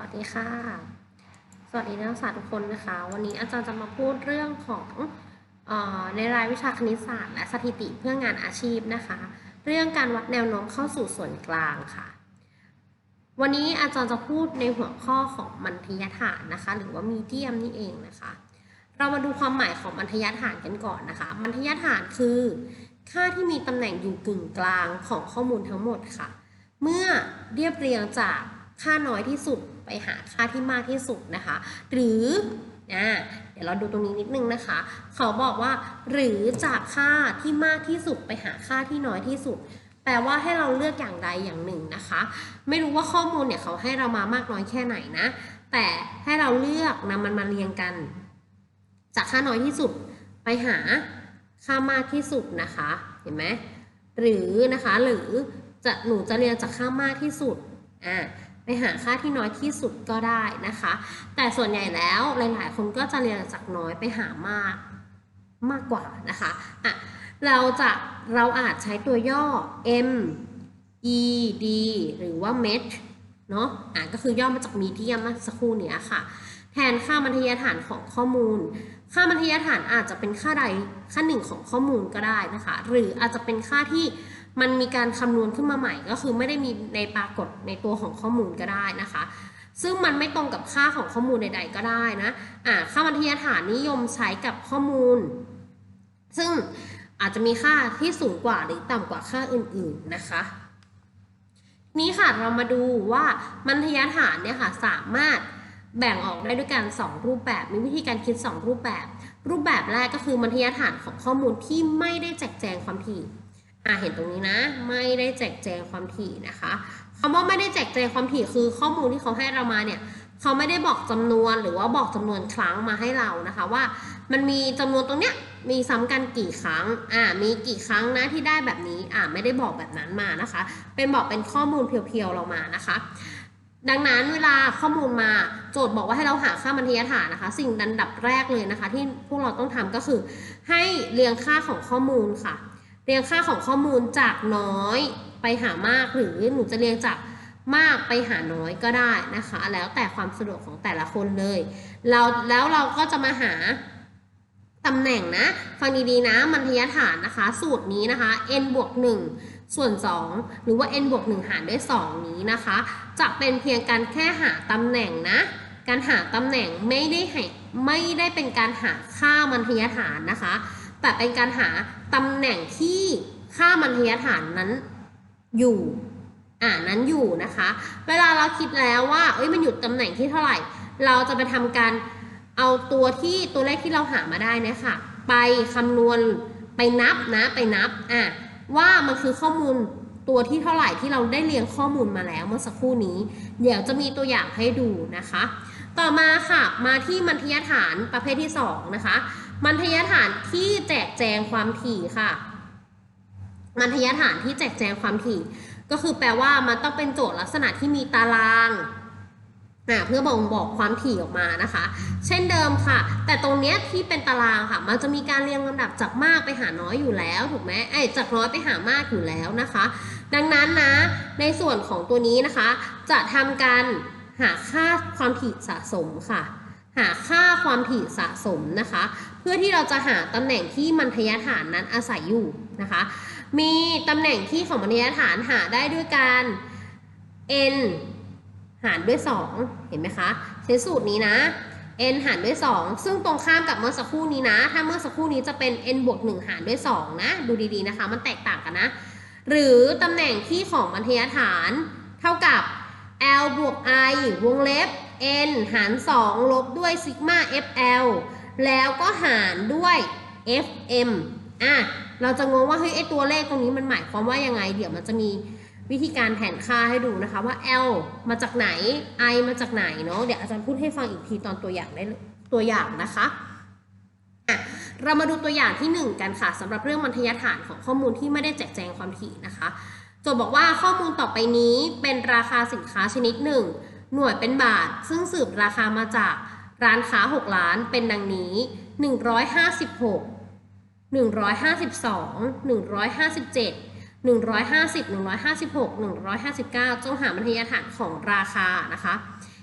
สวัสดีค่ะ สวัสดีนักศึกษาทุกคนนะคะ วันนี้อาจารย์จะมาพูดเรื่องของออในรายวิชาคณิตศาสตร์และสถิติเพื่องานอาชีพนะคะ เรื่องการวัดแนวโน้มเข้าสู่ส่วนกลางค่ะ วันนี้อาจารย์จะพูดในหัวข้อของมัธยฐานนะคะ หรือว่ามีเดียมนี่เองนะคะ เรามาดูความหมายของมัธยฐานกันก่อนนะคะ มัธยฐานคือ ค่าที่มีตำแหน่งอยู่กึ่งกลางของข้อมูลทั้งหมดค่ะ เมื่อเรียบเรียงจาก ค่าน้อยที่สุดไปหาค่าที่มากที่สุดนะคะ หรือเดี๋ยวเราดูตรงนี้นิดนึงนะคะ เขาบอกว่า หรือจากค่าที่มากที่สุดไปหาค่าที่น้อยที่สุด แปลว่าให้เราเลือกอย่างใดอย่างหนึ่งนะคะ ไม่รู้ว่าข้อมูลเนี่ยเขาให้เรามามากน้อยแค่ไหนนะ แต่ให้เราเลือกนำมันมาเรียงกัน จากค่าน้อยที่สุดไปหาค่ามากที่สุดนะคะ เห็นไหมหรือนะคะหรือจะหนูจะเรียงจากค่ามากที่สุดอ่า ไปหาค่าที่น้อยที่สุดก็ได้นะคะ แต่ส่วนใหญ่แล้วหลายๆ คนก็จะเรียงจากน้อยไปหามากมากกว่านะคะอะเราจะเราอาจใช้ตัวย่อ m e d หรือว่า met เนาะอะก็คือย่อมาจาก medium สักครู่เนี้ยค่ะ แทนค่ามัธยฐานของข้อมูล ค่ามัธยฐานอาจจะเป็นค่าใดค่าหนึ่งของข้อมูลก็ได้นะคะ หรืออาจจะเป็นค่าที่ มันมีการคำนวณขึ้นมาใหม่ก็คือไม่ได้มีในปรากฏในตัวของข้อมูลก็ได้นะคะ ซึ่งมันไม่ตรงกับค่าของข้อมูลใด ๆ ก็ได้นะอ่าค่ามัธยฐานนิยมใช้กับข้อมูล ซึ่งอาจจะมีค่าที่สูงกว่าหรือต่ำกว่าค่าอื่นๆนะคะนี้ค่ะเรามาดูว่ามัธยฐานเนี่ยค่ะสามารถแบ่งออกได้ด้วยกัน 2 รูปแบบ มีวิธีการคิด 2 รูปแบบ รูปแบบแรกก็คือมัธยฐานของข้อมูลที่ไม่ได้แจกแจงความถี่ อ่าเห็นตรงนี้นะ ไม่ได้แจกแจงความถี่นะคะคำว่าไม่ได้แจกแจงความถี่คือข้อมูลที่เขาให้เรามาเนี่ยเขาไม่ได้บอกจำนวนหรือว่าบอกจำนวนครั้งมาให้เรานะคะว่า มันมีจำนวนตรงเนี้ยมีซ้ำกันกี่ครั้งอ่ามีกี่ครั้งนะที่ได้แบบนี้อ่าไม่ได้บอกแบบนั้นมานะคะ เป็นบอกเป็นข้อมูลเพียวๆเรามานะคะ ดังนั้นเวลาข้อมูลมาโจทย์บอกว่าให้เราหาค่ามัธยฐานนะคะ สิ่งดันดับแรกเลยนะคะ ที่พวกเราต้องทำก็คือ ให้เรียงค่าของข้อมูลค่ะ เรียงค่าของข้อมูลจากน้อยไปหามากหรือหนูจะเรียงจากมากไปหาน้อยก็ได้นะคะ แล้วแต่ความสะดวกของแต่ละคนเลยเราแล้วเราก็จะมาหาตำแหน่งนะ ฟังดีๆนะ มัธยฐานนะคะ สูตรนี้นะคะ n บวก1ส่วน 2 หรือว่า n บวก1หารด้วย 2 นี้นะคะ จะเป็นเพียงการแค่หาตำแหน่งนะ การหาตำแหน่งไม่ได้ให้ไม่ได้เป็นการหาค่ามัธยฐานนะคะ แต่เป็นการหาตำแหน่งที่ค่ามัธยฐานนั้นอยู่อ่านั้นอยู่นะคะ เวลาเราคิดแล้วว่าเอ้ยมันอยู่ตำแหน่งที่เท่าไหร่ เราจะไปทำการเอาตัวที่ตัวเลขที่เราหามาได้นี่ยค่ะ ไปคำนวณไปนับนะไปนับอะว่ามันคือข้อมูลตัวที่เท่าไหร่ที่เราได้เรียงข้อมูลมาแล้วเมื่อสักครู่นี้ เดี๋ยวจะมีตัวอย่างให้ดูนะคะ ต่อมาค่ะมาที่มัธยฐานประเภทที่สองนะคะ มัธยฐานที่แจกแจงความถี่ค่ะ มัธยฐานที่แจกแจงความถี่ ก็คือแปลว่ามันต้องเป็นโจทย์ลักษณะที่มีตารางเพื่อบ่งบอกความถี่ออกมานะคะ เช่นเดิมค่ะ แต่ตรงเนี้ยที่เป็นตารางค่ะ มันจะมีการเรียงลำดับจากมากไปหาน้อยอยู่แล้วถูกไหมไอ้จากน้อยไปหามากอยู่แล้วนะคะ ดังนั้นนะ ในส่วนของตัวนี้นะคะ จะทำการหาค่าความถี่สะสมค่ะ หาค่าความถี่สะสมนะคะ เพื่อที่เราจะหาตำแหน่งที่มัธยฐานนั้นอาศัยอยู่นะคะ มีตำแหน่งที่ของมัธยฐานหาได้ด้วยการ n หารด้วย 2 เห็นไหมคะใช้สูตรนี้นะ n หารด้วย 2 ซึ่งตรงข้ามกับเมื่อสักครู่นี้นะ ถ้าเมื่อสักครู่นี้จะเป็น n บวก1หารด้วย 2 นะ ดูดีๆนะคะ มันแตกต่างกันนะ หรือตำแหน่งที่ของมัธยฐานเท่ากับ l บวก i วงเล็บ n หาร 2 ลบด้วยซิกมา fl แล้วก็หารด้วย fm อะ เราจะงงว่าเฮ้ยไอตัวเลขตรงนี้มันหมายความว่ายังไง เดี๋ยวมันจะมีวิธีการแทนค่าให้ดูนะคะว่า L มาจากไหน I มาจากไหนเนาะ เดี๋ยวอาจารย์พูดให้ฟังอีกทีตอนตัวอย่างได้ตัวอย่างนะคะเรามาดูตัวอย่างที่ 1 กันค่ะสำหรับเรื่องมัธยฐานของข้อมูลที่ไม่ได้แจกแจงความถี่นะคะโจทย์บอกว่าข้อมูลต่อไปนี้เป็นราคาสินค้าชนิดหนึ่งหน่วยเป็นบาท ซึ่งสืบราคามาจาก ร้านค้า 6 ล้านเป็นดังนี้ 156 152 157 150 156 159 จงหามัธยฐานของราคานะคะ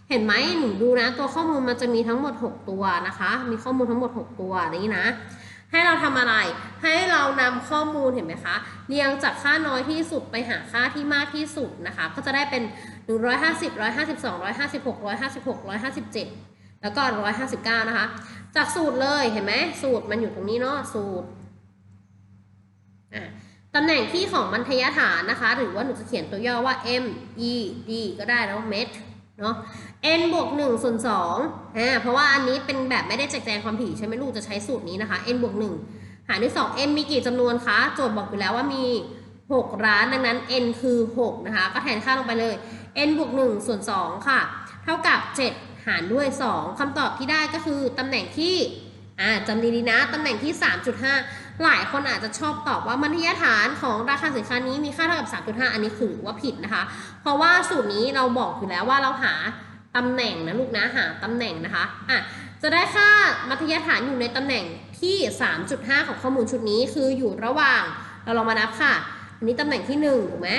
เห็นไหมหนูดูนะตัวข้อมูลมันจะมีทั้งหมด 6 ตัวนะคะ มีข้อมูลทั้งหมด 6 ตัวนี้นะ ให้เราทำอะไร ให้เรานำข้อมูลเห็นไหมคะ เรียงจากค่าน้อยที่สุดไปหาค่าที่มากที่สุดนะคะ ก็จะได้เป็น 150 152 156 156 157 แล้วก็ 159 นะคะ จากสูตรเลยเห็นไหมสูตรมันอยู่ตรงนี้เนาะสูตรอะตำแหน่งที่ของมัธยฐานนะคะ หรือว่าหนูจะเขียนตัวย่อว่า m e d ก็ได้แล้วเมตรเนาะ n บวก1ส่วน2อ่าเพราะว่าอันนี้เป็นแบบไม่ได้แจกแจงความถี่ใช่ไหมลูกจะใช้สูตรนี้นะคะ n บวก1หารด้วย2 n มีกี่จำนวนคะ โจทย์บอกอยู่แล้วว่ามี 6 ร้านดังนั้น n คือ 6 นะคะ ก็แทนค่าลงไปเลย n บวก1ส่วน2ค่ะ เท่ากับ 7 หารด้วย 2คำตอบที่ได้ก็คือตำแหน่งที่อ่าจำดีๆนะตำแหน่งที่ 3.5 หลายคนอาจจะชอบตอบว่ามัธยฐานของราคาสินค้านี้มีค่าเท่ากับ 3.5 อันนี้คือว่าผิดนะคะ เพราะว่าสูตรนี้เราบอกอยู่แล้วว่าเราหาตำแหน่งนะลูกนะหาตำแหน่งนะคะอะจะได้ค่ามัธยฐานอยู่ในตำแหน่งที่ 3.5 ของข้อมูลชุดนี้คืออยู่ระหว่างเราลองมานับค่ะ อันนี้ตำแหน่งที่1ถูกไหม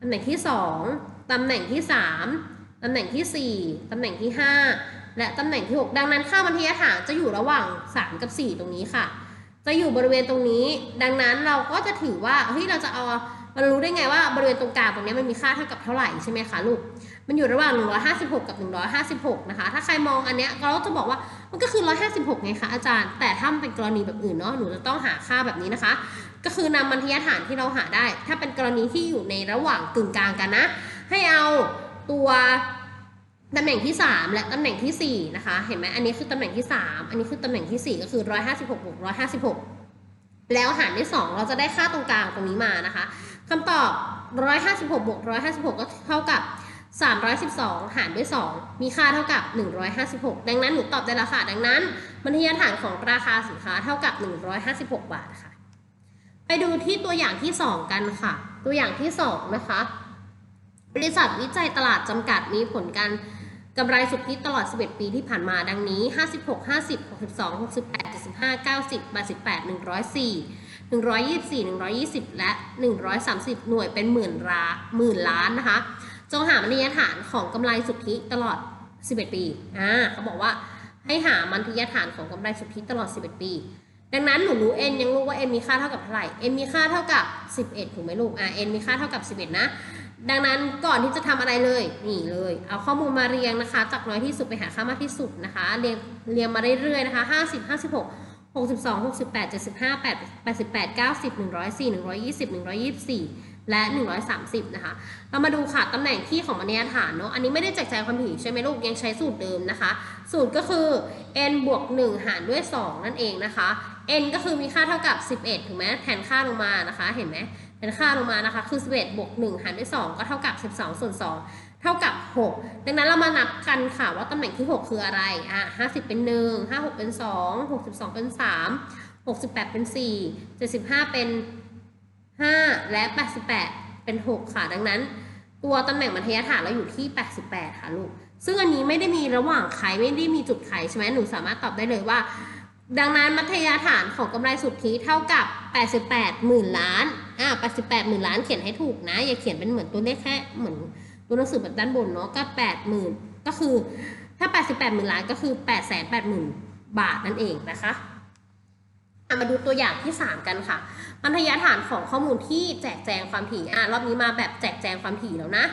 ตำแหน่งที่ 2ตำแหน่งที่ 3 ตำแหน่งที่ 4 ตำแหน่งที่ 5 และตำแหน่งที่ 6 ดังนั้นค่ามัธยฐานจะอยู่ระหว่าง 3 กับ 4 ตรงนี้ค่ะ จะอยู่บริเวณตรงนี้ ดังนั้นเราก็จะถือว่าเฮ้ยเราจะเอาเรารู้ได้ไงว่าบริเวณตรงกลางตรงนี้มันมีค่าเท่ากับเท่าไหร่ใช่ไหมคะลูก มันอยู่ระหว่าง 156 กับ 156 นะคะ ถ้าใครมองอันเนี้ยเราจะบอกว่ามันก็คือ 156 ไงคะอาจารย์ แต่ถ้าเป็นกรณีแบบอื่นเนาะ หนูจะต้องหาค่าแบบนี้นะคะ ก็คือนำมัธยฐานที่เราหาได้ ถ้าเป็นกรณีที่อยู่ในระหว่างกึ่งกลางกันนะ ให้เอา ตัวตำแหน่งที่ 3 และตำแหน่งทีสี่ 4 นะคะ เห็นไหมอันนี้คือตำแหน่งที่ 3 อันนี้คือตำแหน่งทีสี่ 4 ก็คือ 156บวก156 แล้วหารด้วย2เราจะได้ค่าตรงกลางตรงนี้มานะคะคำตอบ 156บวก156 ก็เท่ากับ 312 หารด้วย 2 มีค่าเท่ากับ 156 ดังนั้นหนูตอบได้แล้วค่ะ ดังนั้นมัธยฐานของราคาสินค้าเท่ากับ 156 บาทค่ะ ไปดูที่ตัวอย่างที่ 2 กันค่ะ ตัวอย่างที่ 2 นะคะ บริษัทวิจัยตลาดจำกัดมีผลการกำไรสุทธิตลอด 11 ปีที่ผ่านมาดังนี้ 56 50 62 68 75 90 88 104 124 120 และ 130 หน่วยเป็นหมื่นล้านหมื่นล้านนะคะ จงหามัธยฐานของกำไรสุทธิตลอด 11 ปี อ่าเขาบอกว่าให้หามัธยฐานของกำไรสุทธิตลอด 11 ปี ดังนั้นหนูรู้ n ยังรู้ว่า n มีค่าเท่ากับเท่าไหร่ n มีค่าเท่ากับ 11 ถูกไหมลูก อ่า n มีค่าเท่ากับ 11 นะ ดังนั้นก่อนที่จะทำอะไรเลยนี่เลย เอาข้อมูลมาเรียงนะคะ จากน้อยที่สุดไปหาค่ามากที่สุดนะคะ เรียงเรียงมาเรื่อยๆนะคะ50 56 62 68 75 88 90 104 120 124และ 130 นะคะ เรามาดูค่ะ ตำแหน่งที่ของมัธยฐานเนาะ อันนี้ไม่ได้แจกแจงความถี่ใช่ไหมลูก ยังใช้สูตรเดิมนะคะ สูตรก็คือ n บวก 1 หารด้วย 2 นั่นเองนะคะ n ก็คือมีค่าเท่ากับ 11 ถูกไหมแทนค่าลงมานะคะ เห็นไหม แทนค่าลงมานะคะ คือ 11บวก1หารด้วย 2 ก็เท่ากับ 12 ส่วน 2 เท่ากับ 6 ดังนั้นเรามานับกันค่ะว่าตำแหน่งที่ 6 คืออะไร อะ 50 เป็น 1 56 เป็น 2 62 เป็น 3 68 เป็น 4 75 เป็น 5 และ 88 เป็น 6 ค่ะ ดังนั้น ตัวตำแหน่งมัธยฐานเราอยู่ที่ 88 ค่ะลูก ซึ่งอันนี้ไม่ได้มีระหว่างไขไม่ได้มีจุดไขใช่ไหมหนูสามารถตอบได้เลยว่า ดังนั้นมัธยฐานของกำไรสุทธิเท่ากับ 88หมื่นล้านอ่า88หมื่นล้านเขียนให้ถูกนะ อย่าเขียนเป็นเหมือนตัวเลขแค่เหมือนตัวหนังสือแบบด้านบนเนาะก็8หมื่นก็คือถ้า 88หมื่นล้านก็คือ8 8 0 0 0 0บาทนั่นเองนะคะเอามาดูตัวอย่างที่ 3 กันค่ะมัธยฐานของข้อมูลที่แจกแจงความถี่อะรอบนี้มาแบบแจกแจงความถี่แล้วนะ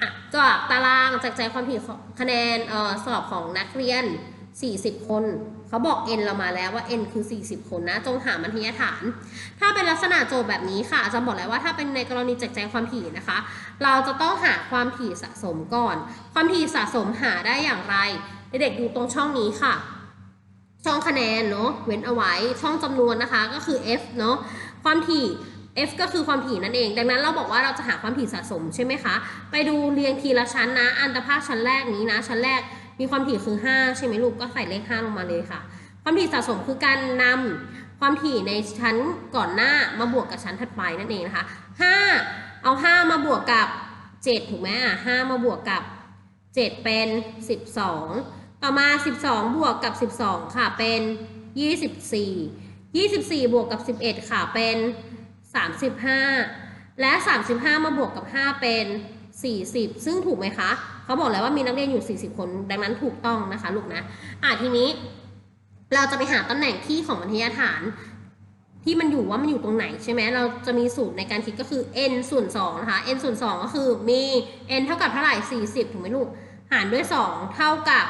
อะจากตารางแจกแจงความถี่คะแนนเอ่อสอบของนักเรียน 40 คน เขาบอก n เรามาแล้วว่า n คือ 40 คนนะ จงหามัธยฐาน ถ้าเป็นลักษณะโจทย์แบบนี้ค่ะอาจารย์บอกแล้วว่าถ้าเป็นในกรณีแจกแจงความถี่นะคะ เราจะต้องหาความถี่สะสมก่อน ความถี่สะสมหาได้อย่างไร เด็กๆดูตรงช่องนี้ค่ะ ช่องคะแนนเนาะเว้นเอาไว้ช่องจำนวนนะคะก็คือ f เนาะความถี่ f ก็คือความถี่นั่นเอง ดังนั้นเราบอกว่าเราจะหาความถี่สะสมใช่ไหมคะ ไปดูเรียงทีละชั้นนะ อันตรภาคชั้นแรกนี้นะ ชั้นแรก มีความถี่คือ 5 ใช่ไหมลูกก็ใส่เลข 5 ลงมาเลยค่ะ ความถี่สะสมคือการนำความถี่ในชั้นก่อนหน้ามาบวกกับชั้นถัดไปนั่นเองนะคะ 5 เอา 5 มาบวกกับ 7 ถูกไหมอะ5มาบวกกับ 7 เป็น 12 ต่อมา 12 บวกกับ 12 ค่ะเป็น 24 24 บวกกับ 11 ค่ะเป็น 35 และ 35 มาบวกกับ 5 เป็น 40 ซึ่งถูกไหมคะเขาบอกแล้วว่ามีนักเรียนอยู่ 40 คน ดังนั้นถูกต้องนะคะลูกนะอะทีนี้ เราจะไปหาตำแหน่งที่ของบรรทัดฐาน ที่มันอยู่ว่ามันอยู่ตรงไหนใช่ไหมเราจะมีสูตรในการคิดก็คือ n ส่วน2นะคะ n ส่วน2ก็คือมี n เท่ากับเท่าไหร่ 40 ถูกไหมลูก หารด้วย 2 เท่ากับ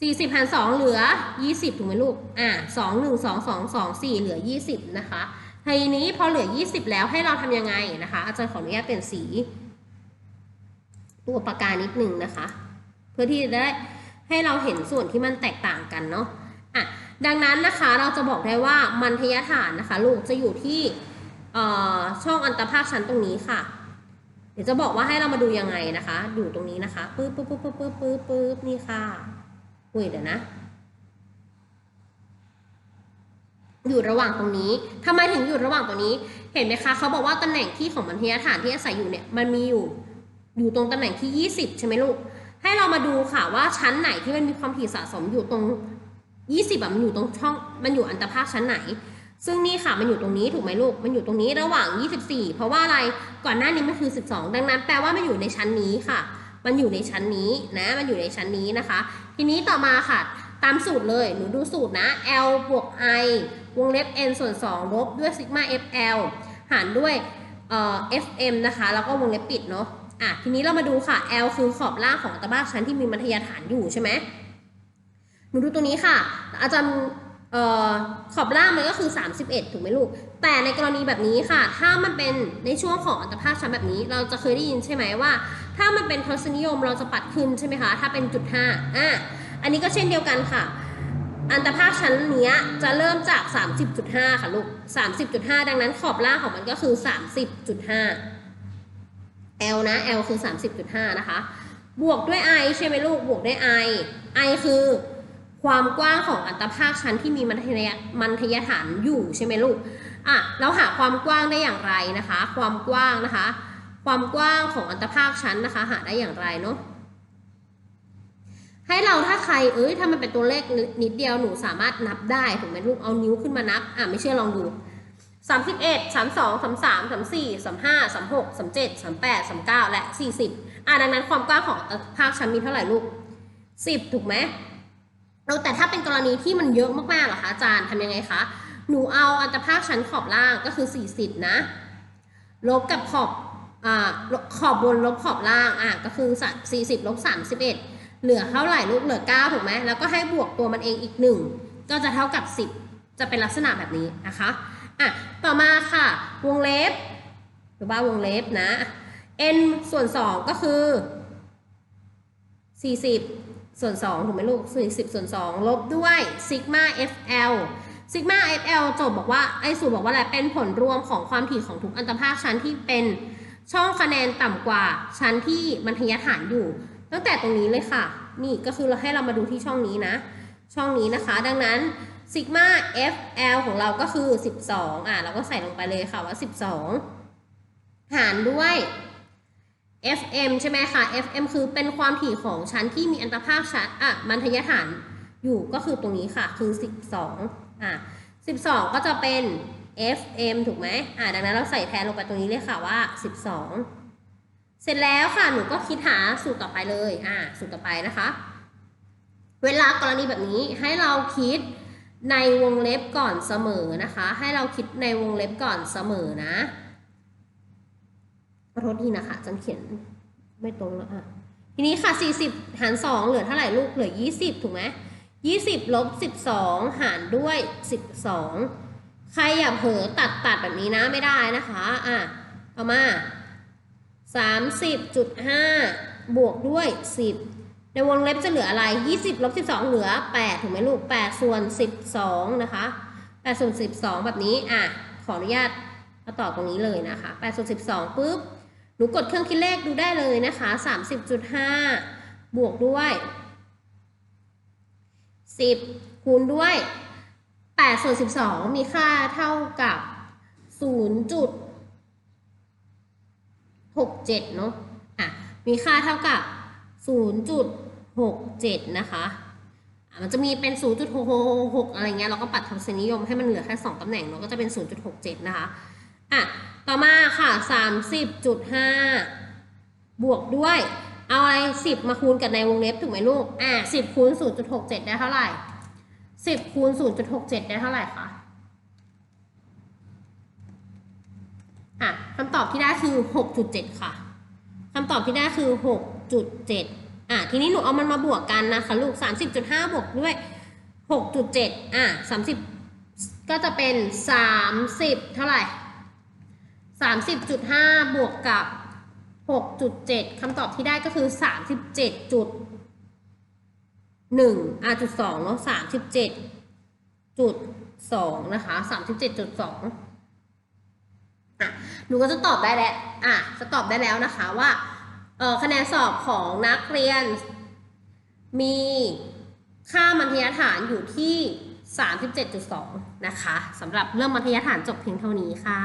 40หาร2เหลือ 20 ถูกไหมลูก อะ2 1 2 2 2 4 เหลือ 20 นะคะ ทีนี้พอเหลือ 20 แล้วให้เราทำยังไงนะคะ อาจารย์ขออนุญาตเปลี่ยนสี ตัวปากกานิดหนึ่งนะคะ เพื่อที่จะได้ให้เราเห็นส่วนที่มันแตกต่างกันเนาะอะดังนั้นนะคะเราจะบอกได้ว่ามันทยฐานนะคะ ลูกจะอยู่ที่ช่องอันตรภาคชั้นตรงนี้ค่ะ เดี๋ยวจะบอกว่าให้เรามาดูยังไงนะคะ อยู่ตรงนี้นะคะปึ๊บปึ๊บปึ๊บปึ๊บปึ๊บปึ๊บปึ๊บนี่ค่ะอุ้ยเดี๋ยวนะ อยู่ระหว่างตรงนี้ทำไมถึงอยู่ระหว่างตรงนี้ เห็นไหมคะเขาบอกว่าตำแหน่งที่ของมันทยฐานที่อาศัยอยู่เนี่ยมันมีอยู่ อยู่ตรงตำแหน่งที่ 20 ใช่ไหมลูก ให้เรามาดูค่ะว่าชั้นไหนที่มันมีความถี่สะสมอยู่ตรง 20อะมันอยู่ตรงช่อง มันอยู่อันตรภาคชั้นไหน ซึ่งนี่ค่ะมันอยู่ตรงนี้ถูกไหมลูก มันอยู่ตรงนี้ระหว่าง 24 เพราะว่าอะไร ก่อนหน้านี้มันคือ 12 ดังนั้นแปลว่ามันอยู่ในชั้นนี้ค่ะ มันอยู่ในชั้นนี้นะ มันอยู่ในชั้นนี้นะคะ ทีนี้ต่อมาค่ะ ตามสูตรเลย หนูดูสูตรนะ L บวก I วงเล็บ n ส่วน 2 ลบด้วยซิกมา FL หารด้วยเอ่อ FM นะคะ แล้วก็วงเล็บปิดเนาะ อะทีนี้เรามาดูค่ะ L คือขอบล่างของอัตราชั้นที่มีมัธยฐานอยู่ใช่ไหมหนูดูตัวนี้ค่ะ อาจารย์ขอบล่างมันก็คือ 31 ถูกไหมลูก แต่ในกรณีแบบนี้ค่ะ ถ้ามันเป็นในช่วงของอัตภาคชั้นแบบนี้ เราจะเคยได้ยินใช่ไหมว่า ถ้ามันเป็นทศนิยมเราจะปัดขึ้นใช่ไหมคะ ถ้าเป็นจุดห้าอะอันนี้ก็เช่นเดียวกันค่ะ อันตรภาคชั้นเนี้ยจะเริ่มจาก 30.5 ค่ะลูก 30.5 ดังนั้นขอบล่างของมันก็คือ 30.5 L นะ L คือ 30.5 นะคะ บวกด้วย I ใช่ไหมลูก บวกด้วย I I คือความกว้างของอัตภาคชั้นที่มีมันทยมันทยฐานอยู่ใช่ไหมลูก อะ เราหาความกว้างได้อย่างไรนะคะ ความกว้างนะคะ ความกว้างของอัตภาคชั้นนะคะ หาได้อย่างไรเนาะ ให้เราถ้าใคร เอ้ย ถ้ามันเป็นตัวเลขนิดเดียว หนูสามารถนับได้ ถูกไหมลูก เอานิ้วขึ้นมานับ อะ ไม่เชื่อลองดู สามสิบเอ็ดสามสองสามสามสามสี่สามห้าสามหกสามเจ็ดสามแปดสามเก้าและสี่สิบอะดังนั้นความกว้างของภาคชั้นมีเท่าไหร่ลูกสิบถูกไหมเราแต่ถ้าเป็นกรณีที่มันเยอะมากๆเหรอคะอาจารย์ทำยังไงคะ หนูเอาอัตภาคชั้นขอบล่างก็คือสี่สิบนะ ลบกับขอบอ่าขอบบนลบขอบล่างอะก็คือสี่สิบลบสามสิบเอ็ดเหลือเท่าไหร่ลูกเหลือเก้าถูกไหมแล้วก็ให้บวกตัวมันเองอีกหนึ่งก็จะเท่ากับสิบจะเป็นลักษณะแบบนี้นะคะ อะต่อมาค่ะ วงเล็บ หรือว่าวงเล็บนะ n ส่วน 2 ก็คือ 40 ส่วน 2 ถูกไหมลูก 40 ส่วน 2 ลบด้วยซิกมา fl ซิกมา fl จทย์บอกว่าไอ้สูตรบอกว่าอะไรเป็นผลรวมของความถี่ของทุกอันตรภาคชั้นที่เป็นช่องคะแนนต่ำกว่าชั้นที่มันทยฐานอยู่ ตั้งแต่ตรงนี้เลยค่ะ นี่ก็คือเราให้เรามาดูที่ช่องนี้นะ ช่องนี้นะคะ ดังนั้น ซิกมา FL ของเราก็คือ 12 อะ เราก็ใส่ลงไปเลยค่ะว่า 12 หารด้วย FM ใช่ไหมคะ FM คือเป็นความถี่ของชั้นที่มีอันตรภาคชั้นอะมันทยฐานอยู่ก็คือตรงนี้ค่ะ คือ 12 อะ 12 ก็จะเป็น FM ถูกไหมอะ ดังนั้นเราใส่แทนลงไปตรงนี้เลยค่ะว่า 12 เสร็จแล้วค่ะ หนูก็คิดหาสูตรต่อไปเลย อะ สูตรต่อไปนะคะ เวลากรณีแบบนี้ให้เราคิด ในวงเล็บก่อนเสมอนะคะ ให้เราคิดในวงเล็บก่อนเสมอนะขอโทษทีนะคะจันเขียนไม่ตรงแล้วอะทีนี้ค่ะ 40 หาร 2 เหลือเท่าไหร่ลูกเหลือ 20 ถูกไหม20ลบ12 หารด้วย 12 ใครอย่าเผลอตัดตัดแบบนี้นะไม่ได้นะคะอะเอามา 30.5 บวกด้วย 10 ในวงเล็บจะเหลืออะไร 20ลบ12 เหลือ 8 ถูกไหมลูก 8 ส่วน 12 นะคะ 8 ส่วน 12 แบบนี้ อะ ขออนุญาตมาต่อตรงนี้เลยนะคะ 8 ส่วน 12ปุ๊บ หนูกดเครื่องคิดเลขดูได้เลยนะคะ 30.5 บวกด้วย 10 คูณด้วย 8 ส่วน 12 มีค่าเท่ากับ 0.67 เนาะอะ มีค่าเท่ากับ 0.67 นะคะมันจะมีเป็น 0.66 อะไรเงี้ย เราก็ปัดทศนิยมให้มันเหลือแค่ 2ตำแหน่งเนาะก็จะเป็น 0.67 นะคะ อะ ต่อมาค่ะ 30.5 บวกด้วย เอาอะไรสิบมาคูณกับในวงเล็บถูกไหมลูก อ่าสิบคูณศูนย์จุดหกเจ็ดได้เท่าไหร่สิบคูณศูนย์จุดหกเจ็ดได้เท่าไหร่คะ อะคำตอบที่ได้คือหกจุดเจ็ดค่ะคำตอบที่ได้คือห จุดเจ็ดอะทีนี้หนูเอามันมาบวกกันนะคะลูกสามสิบจุดห้าบวกด้วยหกจุดเจ็ดอะสามสิบก็จะเป็นสามสิบเท่าไหร่สามสิบจุดห้าบวกกับหกจุดเจ็ดคำตอบที่ได้ก็คือสามสิบเจ็ดจุดหนึ่งอะจุดสองเนาะสามสิบเจ็ดจุดสองนะคะสามสิบเจ็ดจุดสองอะหนูก็จะตอบได้แล้วอะจะตอบได้แล้วนะคะว่า คะแนนสอบของนักเรียน มีค่ามัธยฐานอยู่ที่ 37.2 นะคะสำหรับเรื่องมัธยฐานจบเพียงเท่านี้ค่ะ